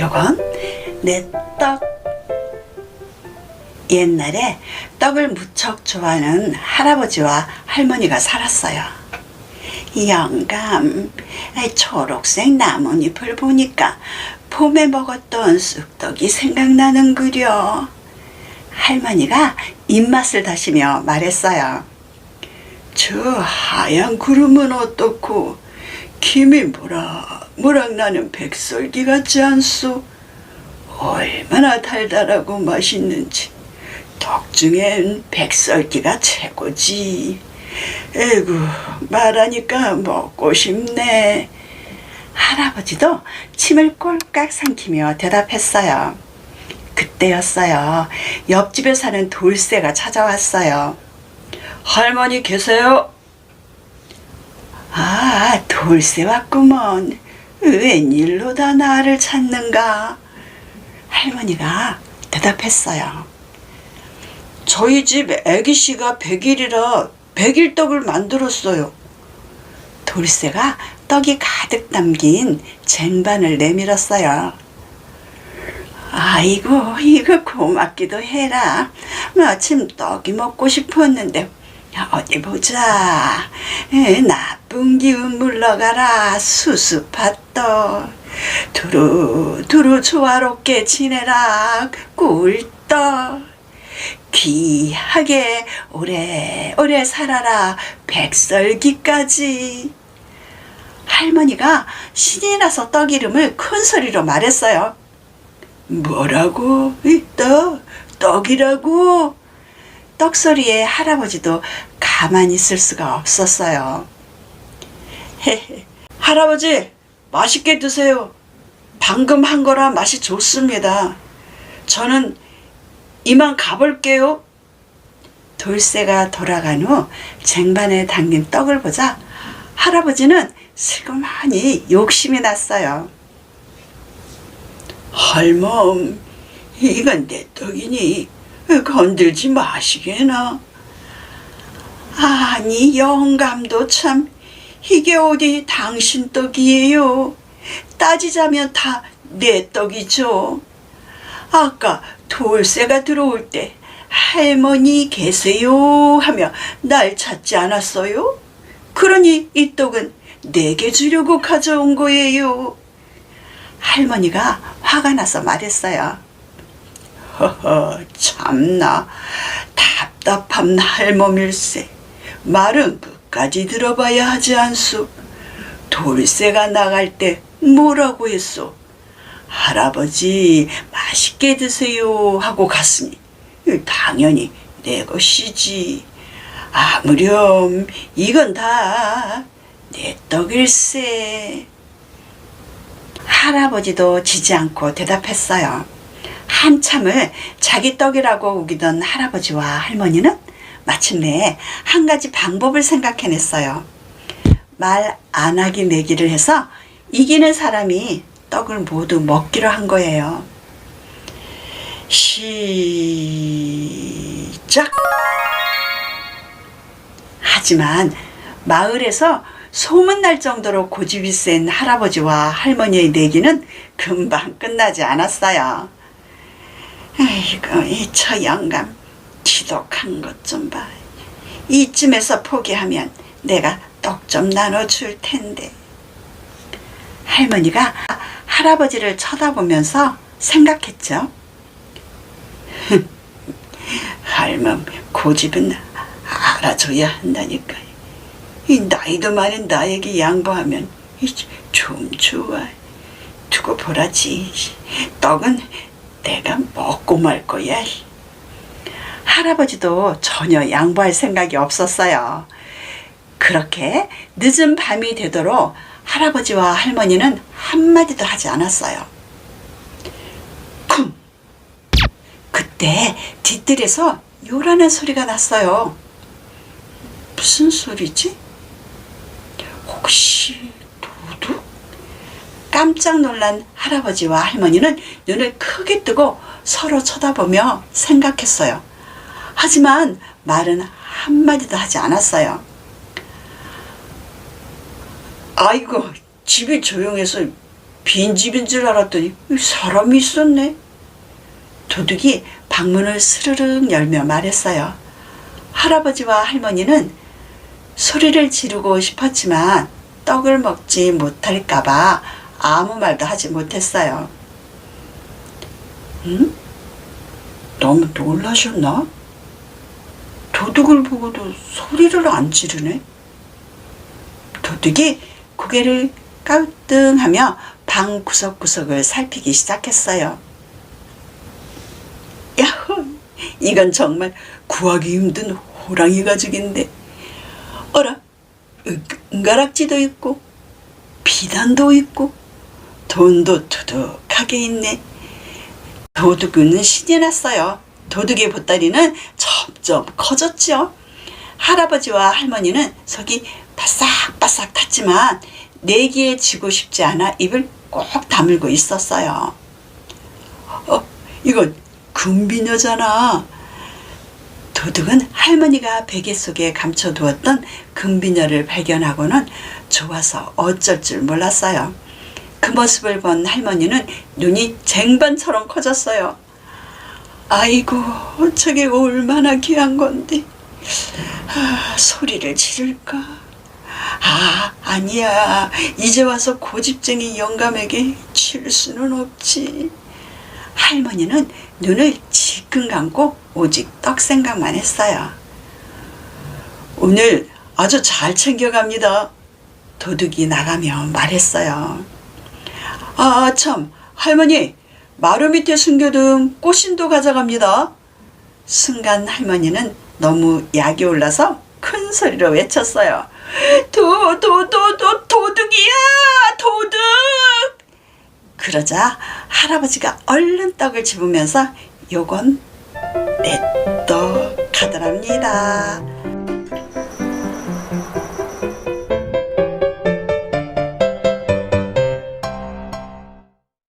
요건 내 떡. 옛날에 떡을 무척 좋아하는 할아버지와 할머니가 살았어요. 영감, 초록색 나뭇잎을 보니까 봄에 먹었던 쑥떡이 생각나는 그려. 할머니가 입맛을 다시며 말했어요. 저 하얀 구름은 어떻고 김이 모락모락 나는 백설기 같지 않소? 얼마나 달달하고 맛있는지 떡 중엔 백설기가 최고지. 에구 말하니까 먹고 싶네. 할아버지도 침을 꼴깍 삼키며 대답했어요. 그때였어요. 옆집에 사는 돌쇠가 찾아왔어요. 할머니 계세요? 아, 돌쇠 왔구먼. 웬일로 다 나를 찾는가? 할머니가 대답했어요. 저희 집 애기씨가 백일이라 백일떡을 만들었어요. 돌쇠가 떡이 가득 담긴 쟁반을 내밀었어요. 아이고, 이거 고맙기도 해라. 마침 떡이 먹고 싶었는데, 어디 보자. 에, 나쁜 기운 물러가라, 수수팥떡. 두루, 두루 조화롭게 지내라, 꿀떡. 귀하게 오래, 오래 살아라, 백설기까지. 할머니가 신이 나서 떡 이름을 큰 소리로 말했어요. 뭐라고? 이 떡? 떡이라고? 떡소리에 할아버지도 가만히 있을 수가 없었어요. 할아버지, 맛있게 드세요. 방금 한 거라 맛이 좋습니다. 저는 이만 가볼게요. 돌쇠가 돌아간 후 쟁반에 담긴 떡을 보자 할아버지는 슬그머니 욕심이 났어요. 할멈, 이건 내 떡이니 건들지 마시게나. 아니 영감도 참 이게 어디 당신 떡이에요. 따지자면 다 내 떡이죠. 아까 돌쇠가 들어올 때 할머니 계세요 하며 날 찾지 않았어요? 그러니 이 떡은 내게 주려고 가져온 거예요. 할머니가 화가 나서 말했어요. 허허, 참나. 답답한 할멈일세. 말은 끝까지 들어봐야 하지 않소. 돌쇠가 나갈 때 뭐라고 했소? 할아버지, 맛있게 드세요. 하고 갔으니, 당연히 내 것이지. 아무렴, 이건 다 내 떡일세. 할아버지도 지지 않고 대답했어요. 한참을 자기 떡이라고 우기던 할아버지와 할머니는 마침내 한 가지 방법을 생각해냈어요. 말 안 하기 내기를 해서 이기는 사람이 떡을 모두 먹기로 한 거예요. 시작! 하지만 마을에서 소문날 정도로 고집이 센 할아버지와 할머니의 내기는 금방 끝나지 않았어요. 아이고, 이 저 영감, 지독한 것 좀 봐. 이쯤에서 포기하면 내가 떡 좀 나눠줄 텐데. 할머니가 할아버지를 쳐다보면서 생각했죠. 할멈, 고집은 알아줘야 한다니까. 이 나이도 많은 나에게 양보하면 이좀 좋아. 두고 보라지. 떡은 내가 먹고 말 거야. 할아버지도 전혀 양보할 생각이 없었어요. 그렇게 늦은 밤이 되도록 할아버지와 할머니는 한마디도 하지 않았어요. 쿵! 그때 뒷뜰에서 요란한 소리가 났어요. 무슨 소리지? 혹시 도둑? 깜짝 놀란 할아버지와 할머니는 눈을 크게 뜨고 서로 쳐다보며 생각했어요. 하지만 말은 한마디도 하지 않았어요. 아이고, 집이 조용해서 빈집인 줄 알았더니 사람이 있었네. 도둑이 방문을 스르륵 열며 말했어요. 할아버지와 할머니는 소리를 지르고 싶었지만 떡을 먹지 못할까봐 아무 말도 하지 못했어요. 응? 너무 놀라셨나? 도둑을 보고도 소리를 안 지르네. 도둑이 고개를 까우뚱하며 방 구석구석을 살피기 시작했어요. 야호! 이건 정말 구하기 힘든 호랑이 가죽인데. 어라, 은- 은가락지도 있고, 비단도 있고, 돈도 두둑하게 있네. 도둑은 신이 났어요. 도둑의 보따리는 점점 커졌죠. 할아버지와 할머니는 속이 바싹바싹 탔지만 내기에 지고 싶지 않아 입을 꼭 다물고 있었어요. 어, 이건 금비녀잖아. 도둑은 할머니가 베개 속에 감춰두었던 금비녀를 발견하고는 좋아서 어쩔 줄 몰랐어요. 그 모습을 본 할머니는 눈이 쟁반처럼 커졌어요. 아이고, 저게 얼마나 귀한 건데. 아, 소리를 지를까? 아, 아니야. 이제 와서 고집쟁이 영감에게 칠 수는 없지. 할머니는 눈을 지끈 감고 오직 떡 생각만 했어요. 오늘 아주 잘 챙겨갑니다. 도둑이 나가며 말했어요. 아, 참, 할머니, 마루 밑에 숨겨둔 꽃신도 가져갑니다. 순간 할머니는 너무 약이 올라서 큰 소리로 외쳤어요. 도, 도, 도, 도, 도둑이야! 도둑! 그러자 할아버지가 얼른 떡을 집으면서 요건 내 떡 하더랍니다.